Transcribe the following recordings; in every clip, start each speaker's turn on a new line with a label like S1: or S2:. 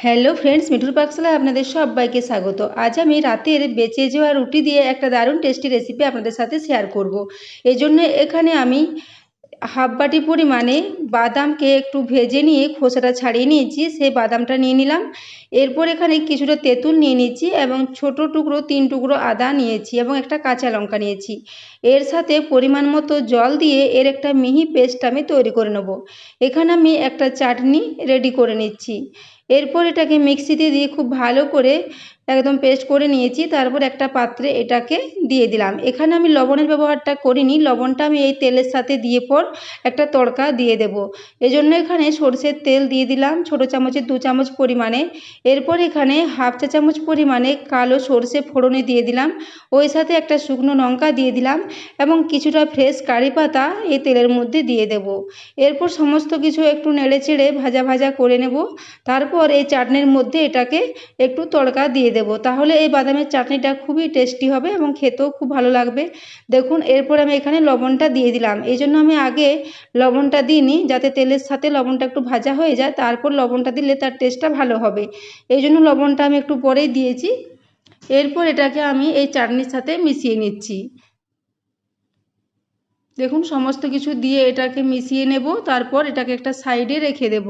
S1: Hello friends, মিঠুর পাকশালায় আপনাদের সবাইকে স্বাগত। আজ আমি রাতের বেঁচে যাওয়া রুটি দিয়ে একটা দারুণ টেস্টি রেসিপি আপনাদের সাথে শেয়ার করব। এই জন্য এখানে আমি হাফ বাটি পরিমাণে বাদামকে একটু ভেজে নিয়ে খোসাটা ছাড়িয়ে নিয়েছি সেই বাদামটা নিয়ে নিলাম। এরপর এখানে কিছুটা তেঁতুল নিয়ে নিয়েছি এবং ছোট টুকরো, তিন টুকরো আদা নিয়েছি এবং একটা কাঁচা লঙ্কা নিয়েছি। এর সাথে পরিমাণ মতো জল দিয়ে এর একটা মিহি পেস্ট আমি তৈরি করে নেব। এখানে আমি একটা চাটনি রেডি করে নিচ্ছি। এরপর এটাকে মিক্সিতে দিয়ে খুব ভালো করে একদম পেস্ট করে নিয়েছি। তারপর একটা পাত্রে এটাকে দিয়ে দিলাম। এখানে আমি লবণের ব্যবহারটা করিনি। লবণটা আমি এই তেলের সাথে দিয়ে পর একটা তড়কা দিয়ে দেব। এজন্য এখানে সর্ষের তেল দিয়ে দিলাম ছোটো চামচের দু চামচ পরিমাণে। এরপর এখানে হাফ চা চামচ পরিমাণে কালো সর্ষে ফোড়নে দিয়ে দিলাম। ওই সাথে একটা শুকনো লঙ্কা দিয়ে দিলাম এবং কিছুটা ফ্রেশ কারি পাতা এই তেলের মধ্যে দিয়ে দেব। এরপর সমস্ত কিছু একটু নেড়ে চেড়ে ভাজা ভাজা করে নেব। তারপর এই চাটনির মধ্যে এটাকে একটু তড়কা দিয়ে দেবো। তাহলে এই বাদামের চাটনিটা খুবই টেস্টি হবে এবং খেতেও খুব ভালো লাগবে। দেখুন, এরপর আমি এখানে লবণটা দিয়ে দিলাম। এই জন্য আমি আগে লবণটা দিইনি, যাতে তেলের সাথে লবণটা একটু ভাজা হয়ে যায়, তারপর লবণটা দিলে তার টেস্টটা ভালো হবে। এই জন্য লবণটা আমি একটু পরেই দিয়েছি। এরপর এটাকে আমি এই চাটনির সাথে মিশিয়ে নিচ্ছি। দেখুন, সমস্ত কিছু দিয়ে এটাকে মিশিয়ে নেব, তারপর এটাকে একটা সাইডে রেখে দেব।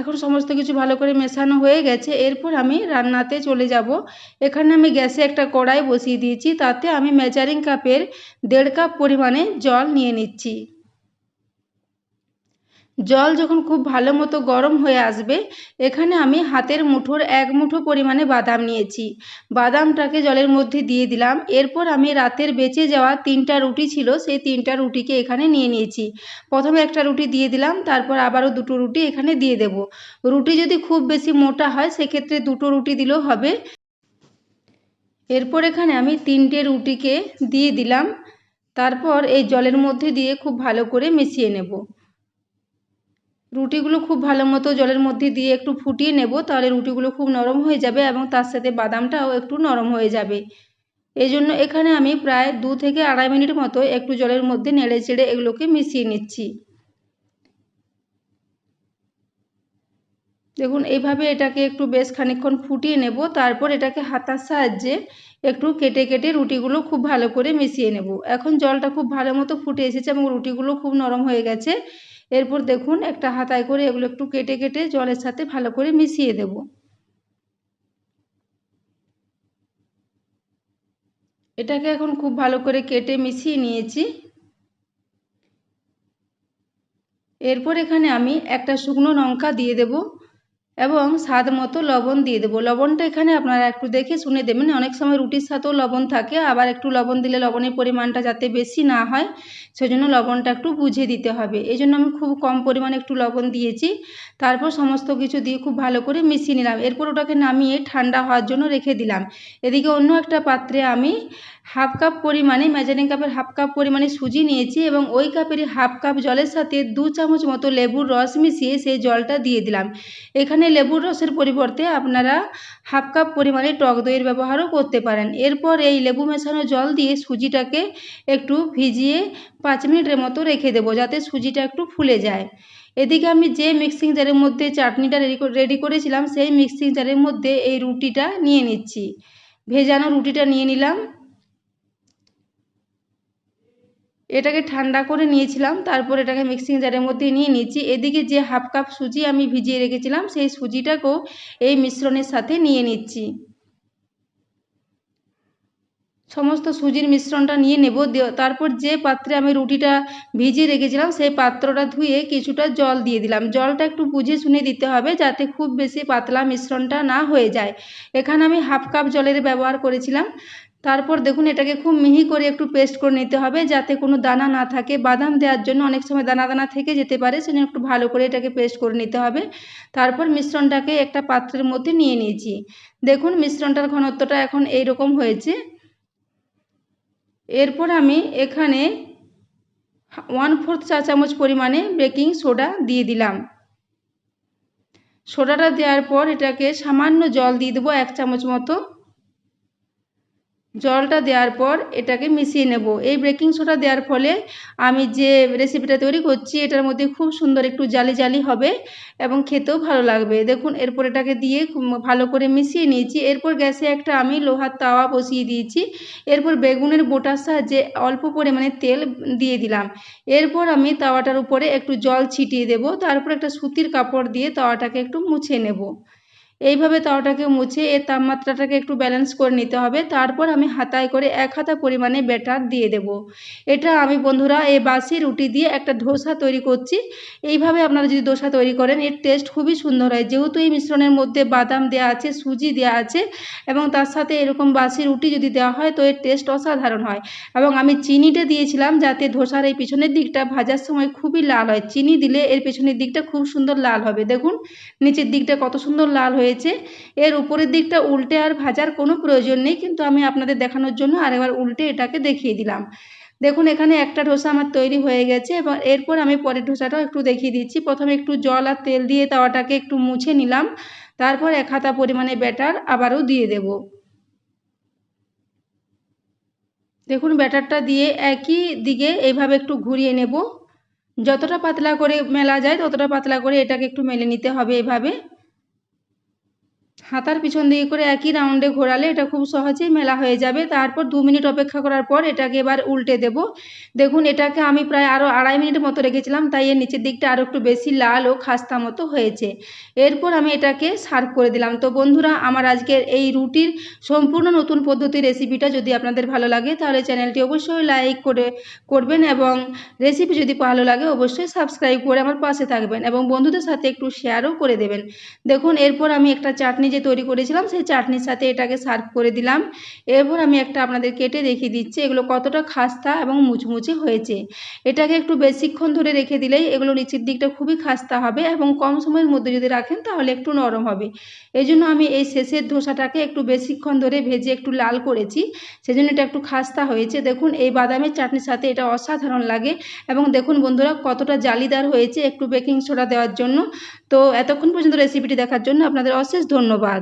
S1: এখন সমস্ত কিছু ভালো করে মেশানো হয়ে গেছে। এরপর আমি রান্নাতে চলে যাব। এখানে আমি গ্যাসে একটা কড়াই বসিয়ে দিয়েছি। তাতে আমি মেজারিং কাপের দেড় কাপ পরিমাণে জল নিয়ে নিচ্ছি। জল যখন খুব ভালো মতো গরম হয়ে আসবে, এখানে আমি হাতের মুঠোর এক মুঠো পরিমাণে বাদাম নিয়েছি। বাদামটাকে জলের মধ্যে দিয়ে দিলাম। এরপর আমি রাতের বেঁচে যাওয়া তিনটা রুটি ছিল, সেই তিনটা রুটিকে এখানে নিয়ে নিয়েছি। প্রথমে একটা রুটি দিয়ে দিলাম, তারপর আবারও দুটো রুটি এখানে দিয়ে দেব। রুটি যদি খুব বেশি মোটা হয়, সেক্ষেত্রে দুটো রুটি দিলেও হবে। এরপর এখানে আমি তিনটে রুটিকে দিয়ে দিলাম। তারপর এই জলের মধ্যে দিয়ে খুব ভালো করে মিশিয়ে নেব। রুটিগুলো খুব ভালো মতো জলের মধ্যে দিয়ে একটু ফুটিয়ে নেব, তাহলে রুটিগুলো খুব নরম হয়ে যাবে এবং তার সাথে বাদামটাও একটু নরম হয়ে যাবে। এই জন্য এখানে আমি প্রায় দু থেকে আড়াই মিনিট মতো একটু জলের মধ্যে নেড়ে চেড়ে এগুলোকে মিশিয়ে নিচ্ছি। দেখুন এইভাবে এটাকে একটু বেশ খানিক্ষণ ফুটিয়ে নেব, তারপর এটাকে হাতার সাহায্যে একটু কেটে কেটে রুটিগুলো খুব ভালো করে মিশিয়ে নেব। এখন জলটা খুব ভালো মতো ফুটে এসেছে এবং রুটিগুলো খুব নরম হয়ে গেছে। এরপর দেখুন একটা হাতায় করে এগুলো একটু কেটে কেটে জলের সাথে ভালো করে মিশিয়ে দেব। এটাকে এখন খুব ভালো করে কেটে মিশিয়ে নিয়েছি। এরপর এখানে আমি একটা শুকনো লঙ্কা দিয়ে দেব। এবং স্বাদ মতো লবণ দিয়ে দেবো। লবণটা এখানে আপনারা একটু দেখে শুনে দেবেন। অনেক সময় রুটির সাথেও লবণ থাকে, আবার একটু লবণ দিলে লবণের পরিমাণটা যাতে বেশি না হয়, সেজন্য লবণটা একটু বুঝে দিতে হবে। এই জন্য আমি খুব কম পরিমাণে একটু লবণ দিয়েছি। তারপর সমস্ত কিছু দিয়ে খুব ভালো করে মিশিয়ে নিলাম। এরপর ওটাকে নামিয়ে ঠান্ডা হওয়ার জন্য রেখে দিলাম। এদিকে অন্য একটা পাত্রে আমি হাফ কাপ পরিমাণে মেজারিং কাপের হাফ কাপ পরিমাণে সুজি নিয়েছি এবং ওই কাপেরই হাফ কাপ জলের সাথে দু চামচ মতো লেবুর রস মিশিয়ে সেই জলটা দিয়ে দিলাম। এখানে লেবুর রসের পরিবর্তে আপনারা হাফ কাপ পরিমাণে টক দইয়ের ব্যবহারও করতে পারেন। এরপর এই লেবু মেশানো জল দিয়ে সুজিটাকে একটু ভিজিয়ে পাঁচ মিনিটের মতো রেখে দেবো যাতে সুজিটা একটু ফুলে যায়। এদিকে আমি যে মিক্সিং জারের মধ্যে চাটনিটা রেডি করেছিলাম, সেই মিক্সিং জারের মধ্যে এই রুটিটা নিয়ে নিচ্ছি। ভেজানো রুটিটা নিয়ে নিলাম। এটাকে ঠান্ডা করে নিয়েছিলাম, তারপর এটাকে মিক্সিং জারের মধ্যে নিয়ে নিচ্ছি এদিকে যে হাফ কাপ সুজি আমি ভিজিয়ে রেখেছিলাম, সেই সুজিটাকেও এই মিশ্রণের সাথে নিয়ে নিচ্ছি। সমস্ত সুজির মিশ্রণটা নিয়ে নেব। তারপর যে পাত্রে আমি রুটিটা ভিজিয়ে রেখেছিলাম, সেই পাত্রটা ধুয়ে কিছুটা জল দিয়ে দিলাম। জলটা একটু বুঝে শুনে দিতে হবে যাতে খুব বেশি পাতলা মিশ্রণটা না হয়ে যায়। এখানে আমি হাফ কাপ জলের ব্যবহার করেছিলাম। তারপর দেখুন এটাকে খুব মিহি করে একটু পেস্ট করে নিতে হবে যাতে কোনো দানা না থাকে। বাদাম দেওয়ার জন্য অনেক সময় দানা দানা থেকে যেতে পারে, সেজন্য একটু ভালো করে এটাকে পেস্ট করে নিতে হবে। তারপর মিশ্রণটাকে একটা পাত্রের মধ্যে নিয়ে নিয়েছি। দেখুন মিশ্রণটার ঘনত্বটা এখন এই রকম হয়েছে। এরপর আমি এখানে ওয়ান ফোর্থ চা চামচ পরিমাণে বেকিং সোডা দিয়ে দিলাম। সোডাটা দেওয়ার পর এটাকে সামান্য জল দিয়ে দেবো এক চামচ মতো। জলটা দেওয়ার পর এটাকে মিশিয়ে নেব। এই বেকিং সোডা দেওয়ার ফলে আমি যে রেসিপিটা তৈরি করছি, এটার মধ্যে খুব সুন্দর একটু জালি জালি হবে এবং খেতেও ভালো লাগবে। দেখুন, এরপর এটাকে দিয়ে ভালো করে মিশিয়ে নিয়েছি। এরপর গ্যাসে একটা আমি লোহার তাওয়া বসিয়ে দিয়েছি। এরপর বেগুনের বোটার সাহায্যে অল্প পরিমাণে তেল দিয়ে দিলাম। এরপর আমি তাওয়াটার উপরে একটু জল ছিটিয়ে দেব। তারপর একটা সুতির কাপড় দিয়ে তাওয়াটাকে একটু মুছে নেব। এইভাবে তাওয়াটাকে মুছে এর তাপমাত্রাটাকে একটু ব্যালেন্স করে নিতে হবে। তারপর আমি হাতায় করে এক হাতা পরিমাণে ব্যাটার দিয়ে দেব। এটা আমি বন্ধুরা এই বাসি রুটি দিয়ে একটা ধোসা তৈরি করছি। এইভাবে আপনারা যদি ধোসা তৈরি করেন, এর টেস্ট খুবই সুন্দর হয়। যেহেতু এই মিশ্রণের মধ্যে বাদাম দেওয়া আছে, সুজি দেওয়া আছে এবং তার সাথে এরকম বাসি রুটি যদি দেওয়া হয়, তো এর টেস্ট অসাধারণ হয়। এবং আমি চিনিটা দিয়েছিলাম যাতে ধোসার এই পিছনের দিকটা ভাজার সময় খুবই লাল হয়। চিনি দিলে এর পেছনের দিকটা খুব সুন্দর লাল হবে। দেখুন, নিচের দিকটা কত সুন্দর লাল হয়ে হয়েছে। এর উপরের দিকটা উল্টে আর ভাজার কোনো প্রয়োজন নেই, কিন্তু আমি আপনাদের দেখানোর জন্য আরেকবার উল্টে এটাকে দেখিয়ে দিলাম। দেখুন, এখানে একটা ডোসা আমার তৈরি হয়ে গেছে এবং এরপর আমি পরের ডোসাটাও একটু দেখিয়ে দিচ্ছি। প্রথমে একটু জল আর তেল দিয়ে তাওয়াটাকে একটু মুছে নিলাম, তারপর এক হাতা পরিমাণে ব্যাটার আবারও দিয়ে দেব। দেখুন, ব্যাটারটা দিয়ে একই দিকে এইভাবে একটু ঘুরিয়ে নেব। যতটা পাতলা করে মেলা যায়, ততটা পাতলা করে এটাকে একটু মেলে নিতে হবে এভাবে। হাতার পিছন দিকে করে একই রাউন্ডে ঘোরালে এটা খুব সহজেই মেলা হয়ে যাবে। তারপর দু মিনিট অপেক্ষা করার পর এটাকে এবার উল্টে দেব। দেখুন, এটাকে আমি প্রায় আরও আড়াই মিনিট মতো রেখেছিলাম, তাই এর নিচের দিকটা আরও একটু বেশি লাল ও খাস্তা মতো হয়েছে। এরপর আমি এটাকে সার্ভ করে দিলাম। তো বন্ধুরা, আমার আজকের এই রুটির সম্পূর্ণ নতুন পদ্ধতির রেসিপিটা যদি আপনাদের ভালো লাগে, তাহলে চ্যানেলটি অবশ্যই লাইক করে, করবেন এবং রেসিপি যদি ভালো লাগে, অবশ্যই সাবস্ক্রাইব করে আমার পাশে থাকবেন এবং বন্ধুদের সাথে একটু শেয়ারও করে দেবেন। দেখুন, এরপর আমি একটা চাটনি যে তৈরি করেছিলাম, সেই চাটনির সাথে এটাকে সার্ভ করে দিলাম। এরপর আমি একটা আপনাদের কেটে দেখিয়ে দিচ্ছি, এগুলো কতটা খাস্তা এবং মুচমুচে হয়েছে। এটাকে একটু বেশিক্ষণ ধরে রেখে দিলেই এগুলো নিচের দিকটা খুবই খাস্তা হবে এবং কম সময়ের মধ্যে যদি রাখেন তাহলে একটু নরম হবে। এই জন্য আমি এই শেষের ধোসাটাকে একটু বেশিক্ষণ ধরে ভেজে একটু লাল করেছি, সেজন্য এটা একটু খাস্তা হয়েছে। দেখুন, এই বাদামের চাটনির সাথে এটা অসাধারণ লাগে এবং দেখুন বন্ধুরা কতটা জালিদার হয়েছে একটু বেকিং সোডা দেওয়ার জন্য। তো এতক্ষণ পর্যন্ত রেসিপিটি দেখার জন্য আপনাদের অশেষ ধন্যবাদ।